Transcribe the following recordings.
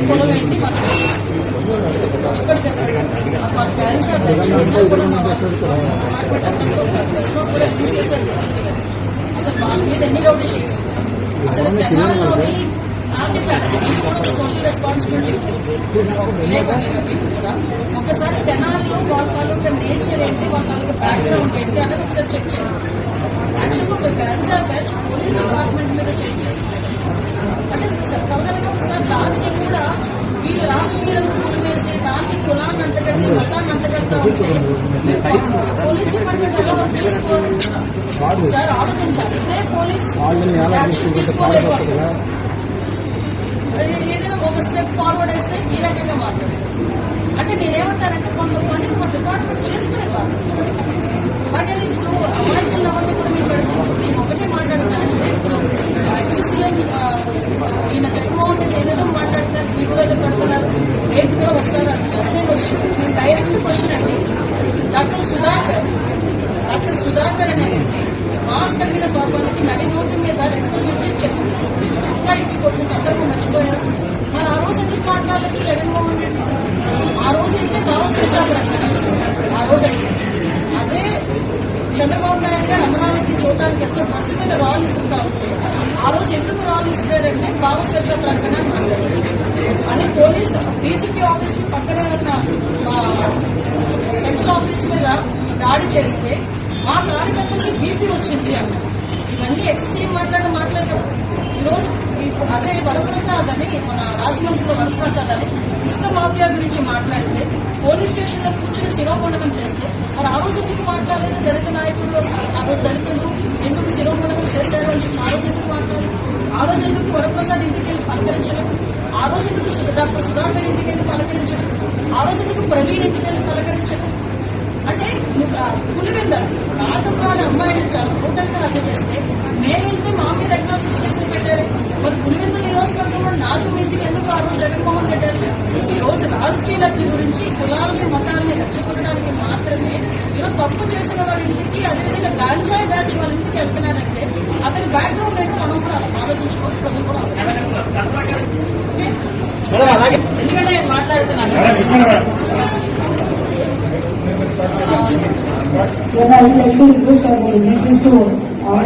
పొలం ఏంటి ఇక్కడ చెప్పండి వాళ్ళ కూడా మా కూడా చేశారు అసలు వాళ్ళ మీద ఎన్ని రౌడీ షీట్స్ అసలు తెలంగాణలోని సోషల్ రెస్పాన్సిబిలిటీ ఒకసారి తెనాల్లో వాళ్ళ నేచర్ ఏంటి వాళ్ళ తాలూకా బ్యాక్గ్రౌండ్ ఏంటి అనేది ఒకసారి చెక్ చేయండి యాక్చువల్గా ఒక ganja batch police department police department ఒకసారి ఆలోచించాలి పోలీస్ యాక్షన్ తీసుకోలేదు ఏదైనా ఒక స్టెప్ ఫార్వర్డ్ వేస్తే ఈ రకంగా మాట్లాడారు అంటే నేనేమంటానంటే కొంతమంది ఒక డిపార్ట్మెంట్ చేసుకునేవాళ్ళు డాక్టర్ సుధాకర్. డాక్టర్ సుధాకర్ అనే వ్యక్తి మాస్క్ కలిగిన పాపానికి నడి రోడ్డు మీద రెండు నుంచి చెప్పు చుట్టా ఇంటి కొట్టిన సందర్భం మర్చిపోయారు. మరి ఆ రోజు ఎందుకు మాట్లాడలేదు జగన్మోహన్ రెడ్డి? ఆ రోజు అయితే దావస్ తెచ్చారు ఆ రోజు అయితే. అదే చంద్రబాబు నాయుడు గారు అమరావతి చూడటానికి వెళ్తే బస్సు మీద రాళ్ళు ఇస్తుంటా ఉంటే ఆ రోజు ఎందుకు రాళ్ళు ఇస్తారంటే భావ స్వేచ్ఛ ప్రకటన అని పోలీసు డీసీపీ ఆఫీస్ పక్కనే ఉన్న ఆఫీస్ మీద దాడి చేస్తే మా కార్యకర్తలకి బీపీ వచ్చింది అన్నారు ఇవన్నీ ఎక్సెసివ్ మాట్లాడిన మాటలే ఈరోజు అదే వరప్రసాద్ అని మన రాజమండ్రిలో వరప్రసాద్ అని ఇసుక మాఫియా గురించి మాట్లాడితే పోలీస్ స్టేషన్లో కూర్చుని శిరోమండనం చేస్తే మరి ఆ రోజు ఎందుకు మాట్లాడలేదు దళిత నాయకులు ఆ రోజు దళితులు ఎందుకు శిరోమండనం చేశారు అని చెప్పి ఆ రోజు ఎందుకు మాట్లాడలేదు? ఆ రోజు ఎందుకు వరప్రసాద్ ఇంటికి వెళ్ళి పలకరించలేదు? ఆ రోజు ఎందుకు డాక్టర్ సుధాకర్ ఇంటికి వెళ్ళి పలకరించలేదు? ఆ రోజు ఎందుకు ప్రవీణ్ ఇంటికి వెళ్ళి పలకరించలేదు? అంటే పులివెంద నాగమ్మ అమ్మాయిని చాలా టోటల్గా హత్య చేస్తే మేము వెళ్తే మా మీద అడ్వాన్స్ కేసులు పెట్టారు మరి పులివెంద నియోజకవర్గంలో నాగమ్మ ఇంటికి ఎందుకు ఆ రోజు జగన్మోహన్ పెట్టారు? ఈ రోజు రాజకీయ లబ్ధి గురించి కులాలని మతాన్ని రెచ్చగొట్టడానికి మాత్రమే ఈరోజు తప్పు చేసిన వాడి ఇంటికి అదేవిధంగా గాంజాయి బ్యాచ్ వాళ్ళ ఇంటికి వెళ్తున్నాడంటే అతని బ్యాక్గ్రౌండ్ ఏంటో మనం కూడా ఆలోచించుకోవాలి ప్రజలు కూడా? ఎందుకంటే నేను మాట్లాడుతున్నాను.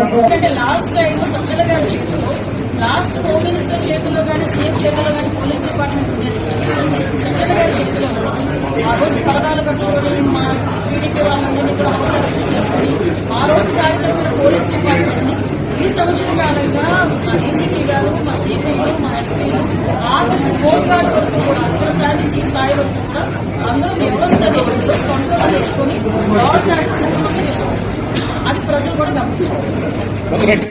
ఎందుకంటే లాస్ట్ టైం సజ్జల గారి చేతిలో లాస్ట్ హోమ్ మినిస్టర్ చేతిలో కానీ సీఎం చేతిలో కానీ పోలీస్ డిపార్ట్మెంట్ ఉండేది సజ్జల గారి చేతిలో ఆ రోజు పరదాలు కట్టుకొని మా టీడీపీ వాళ్ళందరినీ కూడా హౌస్ చేసుకొని ఆ రోజు కార్యక్రమం పోలీస్ డిపార్ట్మెంట్ని ఈ సంవత్సరం కాలంగా మా డీసీపీ గారు మా సిపిలు మా ఎస్పీలు ఆఖరికి ఫోన్ గార్డ్ వరకు కూడా అక్షర స్థాయి నుంచి ఈ స్థాయి వరకు కూడా అందరూ కంట్రోల్ తెచ్చుకొని లాడ్ సక్రమంగా చేసుకుంటారు అది ప్రజలు కూడా గమనించారు.